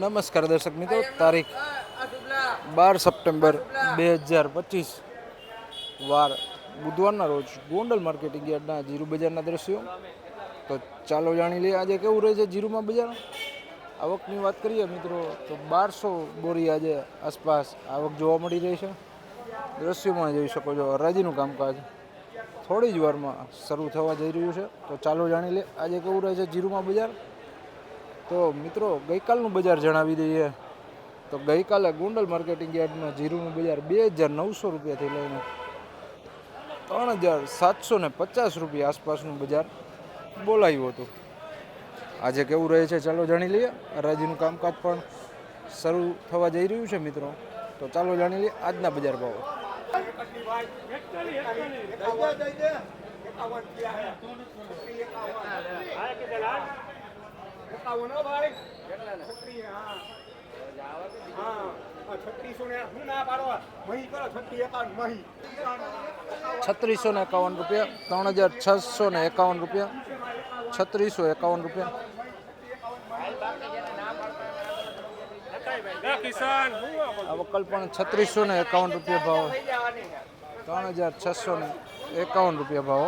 નમસ્કાર દર્શક મિત્રો તારીખ બાર સપ્ટેમ્બર બે હજાર પચીસ વાર બુધવારના રોજ ગોંડલ માર્કેટિંગ યાર્ડના જીરુ બજારના દ્રશ્યો. તો ચાલો જાણી લઈએ આજે કેવું રહે છે જીરુમાં બજાર. આવકની વાત કરીએ મિત્રો તો બારસો બોરી આજે આસપાસ આવક જોવા મળી રહી છે. દ્રશ્યોમાં જોઈ શકો છો હરાજીનું કામકાજ થોડી જ વારમાં શરૂ થવા જઈ રહ્યું છે. તો ચાલો જાણી લઈએ આજે કેવું રહે છે જીરુમાં બજાર. તો મિત્રો, ગઈકાલનું બજાર જણાવી દઈએ. તો ગઈકાલે ગોંડલ માર્કેટિંગ યાર્ડમાં જીરુનું બજાર બે હજાર નવસો રૂપિયાથી લઈને ત્રણ હજાર સાતસો ને પચાસ રૂપિયા આસપાસનું બજાર બોલાયું હતું. આજે કેવું રહે છે ચાલો જાણી લઈએ. હરાજીનું કામકાજ પણ શરૂ થવા જઈ રહ્યું છે મિત્રો. તો ચાલો જાણી લઈએ આજના બજાર ભાવો. છત્રીસો ને એકાવન રૂપિયા ત્રણ હજાર છસો ને એકાવન રૂપિયા છત્રીસો એકાવન રૂપિયા આ વકલ પણ છત્રીસો ને એકાવન રૂપિયા ભાવ ત્રણ હજાર છસો ને એકાવન રૂપિયા ભાવ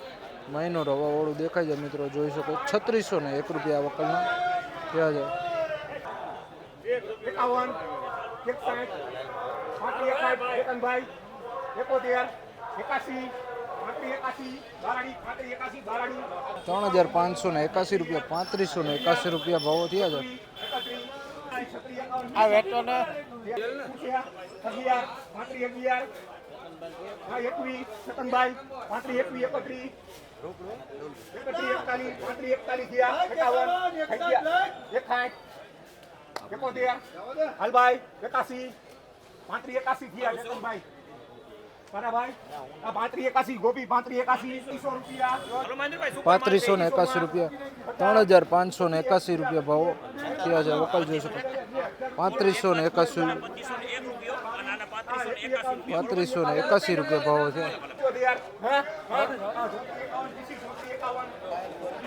મહિનો રવાવાળું દેખાય છે મિત્રો જોઈ શકો. છત્રીસો ને એક રૂપિયા આ વકલના. ત્યાં છે? એકાવન એકાસી ત્રણ હજાર પાંચસો ને એકાસી રૂપિયા પાંત્રીસો ને એકાસી રૂપિયા ભાવો થયા છે. આ ને. એકવીસ છતનભાઈ પાંત્રીસ એકવીસ એકત્રીસ. એકત્રીસ એકતાલીસ પાંત્રીસ એકતાલીસ થયા એકાવન અગિયાર એકાઠ એકોતેર હાલભાઈ એકાસી પાંત્રીસ એકાસી થયા છતનભાઈ બરાભાઈ આ પાંત્રીસ એકાસી ગોપી પાંત્રીસ એકાસી ત્રીસો રૂપિયા પાંત્રીસો ને એકાસી રૂપિયા ત્રણ હજાર પાંચસો ને એકાસી રૂપિયા ભાવો થયા છે વકલ જોઈ શકો પાંત્રીસો ને એકાસી પાંત્રીસો ને એકાસી રૂપિયા ભાવો છે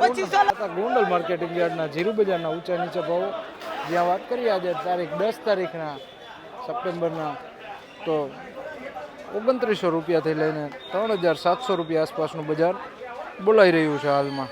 ગોંડલ માર્કેટિંગ યાર્ડના જીરુ બજારના ઊંચા નીચે ભાવો. જ્યાં વાત કરીએ આજે તારીખ દસ તારીખના સપ્ટેમ્બરના, તો ઓગણત્રીસો રૂપિયાથી લઈને ત્રણ હજાર સાતસો રૂપિયા આસપાસનું બજાર બોલાઈ રહ્યું છે હાલમાં.